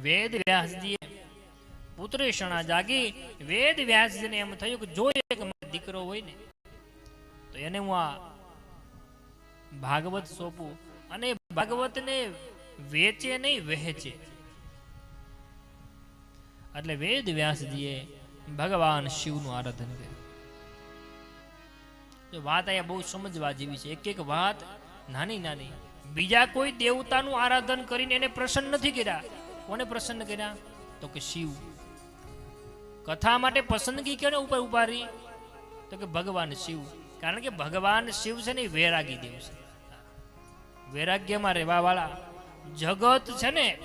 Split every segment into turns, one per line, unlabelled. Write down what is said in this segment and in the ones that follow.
વેદ વ્યાસજીએ પુત્રી શણા જાગી. વેદ વ્યાસજીને એમ થયું કે જો એક દીકરો હોય ને, તો એને હું આ ભાગવત સોંપું અને ભાગવતને વેચે નહીં, વહેંચે. એટલે વેદ વ્યાસજીએ ભગવાન શિવનું આરાધન કર્યું. વાત અહીંયા બહુ સમજવા જેવી છે. એક એક વાત નાની નાની બીજા કોઈ દેવતાનું આરાધન કરીને એને પ્રસન્ન નથી કર્યા. કોને પ્રસન્ન કર્યા? તો કે શિવ. કથા માટે પસંદગી કોને ઉપર ઉભારી તો કે ભગવાન શિવ. કારણ કે ભગવાન શિવ છે ને વૈરાગી દેવ છે. વૈરાગ્યમાં રહેવા વાળા જગત છે ને,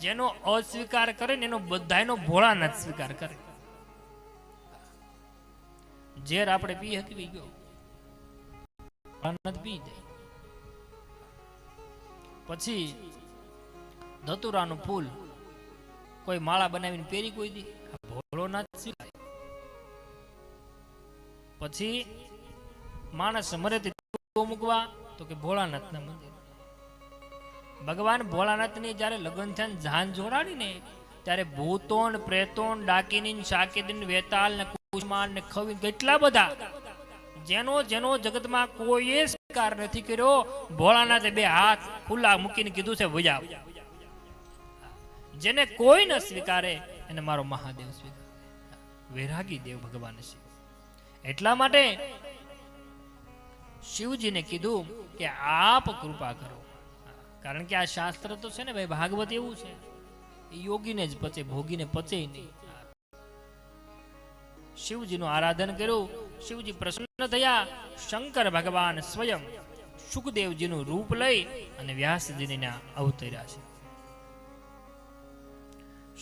જેનો અસ્વીકાર કરે ને એનો બધાયનો ભોળાનાથ સ્વીકાર કરે. ઝેર આપણે પી હકવી ગયો. પી જાય. પછી ધતુરાનું ફૂલ કોઈ માળા બનાવીને પહેરી કોઈ દી? ભોળોનાથ સ્વીકારે પછી માણસ મરે મૂકવા, તો કે ભોળાનાથના મંદિર. ભગવાન ભોળાનાથની જ્યારે લગ્ન થયા જાન જોડાડી ને ત્યારે ભૂતોન, પ્રેતોન ડાકીની શાકીદીન વેતાલ ને કુષ્માન ને ખવીન કેટલા બધા જેનો જેનો જગતમાં કોઈએ સ્વીકાર નથી કર્યો, ભોળાનાથે બે હાથ ખુલ્લા મૂકીને કીધું છે વજાવ જેને કોઈ ન સ્વીકારે, એને મારો મહાદેવ સ્વીકારે. વૈરાગી દેવ ભગવાન છે. એટલા માટે શિવજીને કીધું કે આપ કૃપા કરો. કારણ કે આ શાસ્ત્ર તો છે ને ભાઈ, ભાગવત એવું છે. એ યોગીને જ પચે, ભોગીને પચે નહીં. શિવજીનું આરાધન કર્યું, શિવજી પ્રસન્ન થયા, શંકર ભગવાન સ્વયં સુખદેવજીનું રૂપ લઈ અને વ્યાસજીને અવતર્યા છે.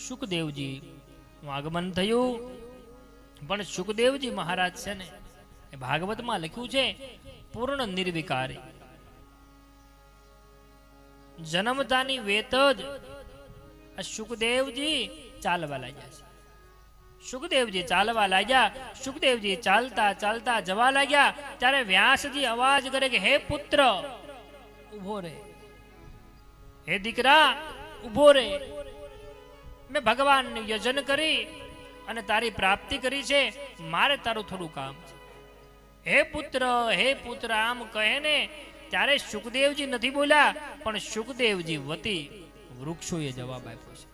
સુખદેવજી નું આગમન થયું. પણ સુખદેવજી મહારાજ છે ને, એ ભાગવતમાં લખ્યું છે, પૂર્ણ નિર્વિકારી. જન્મતાની વેત જ સુખદેવજી ચાલવા લાગ્યા છે. સુખદેવજી ચાલવા લાગ્યા, સુખદેવજી ચાલતા ચાલતા જવા લાગ્યા, ત્યારે વ્યાસજી અવાજ કરે કે, હે પુત્ર ઊભો રે. હે દીકરા ઊભો રે. મેં ભગવાનનું યજન કરી અને તારી પ્રાપ્તિ કરી છે, મારે તારું થોડું કામ હે પુત્ર હે પુત્ર, આમ કહે ને ત્યારે સુખદેવજી નથી બોલ્યા, પણ સુખદેવજી વતી વૃક્ષોએ જવાબ આપ્યો છે.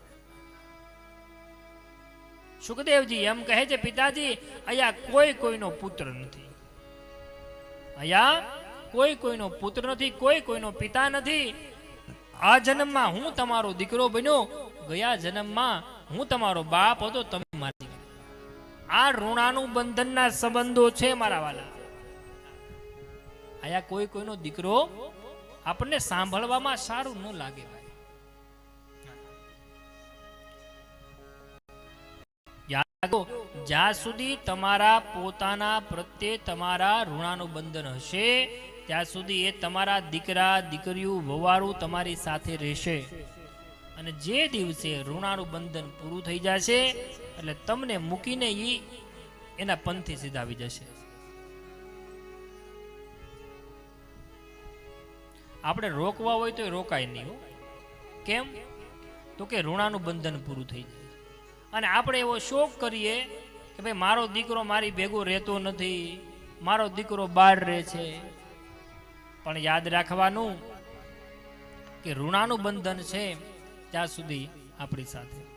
સુખદેવજી એમ કહે છે, પિતાજી, અહીંયા કોઈ કોઈનો પુત્ર નથી. અહીંયા કોઈ કોઈનો પુત્ર નથી, કોઈ કોઈનો પિતા નથી. આ જન્મમાં હું તમારો દીકરો બન્યો? ગયા જન્મમાં હું તમારો બાપ હતો, તમે મારી આ ઋણાનું બંધનના સંબંધો છે મારા વાલા. આયા કોઈ કોઈનો દીકરો આપણને સાંભળવામાં સારું ન લાગે ભાઈ. જ્યાં સુધી તમારા પોતાના પ્રત્યે તમારા ઋણાનું બંધન હશે ત્યાં સુધી એ તમારા દીકરા, દીકરીઓ વવારું તમારી સાથે રહેશે. અને જે દિવસે ઋણાનું બંધન પૂરું થઈ જશે, એટલે તમને મૂકીને એ એના પંથી સીધાવી જશે. આપણે રોકવા હોય તો રોકાય નહીં કેમ? તો કે ઋણાનું બંધન પૂરું થઈ જાય. અને આપણે એવો શોખ કરીએ કે ભાઈ, મારો દીકરો મારી ભેગો રહેતો નથી, મારો દીકરો બહાર રહે છે. પણ યાદ રાખવાનું કે ઋણાનું બંધન છે ત્યાં સુધી આપણી સાથે.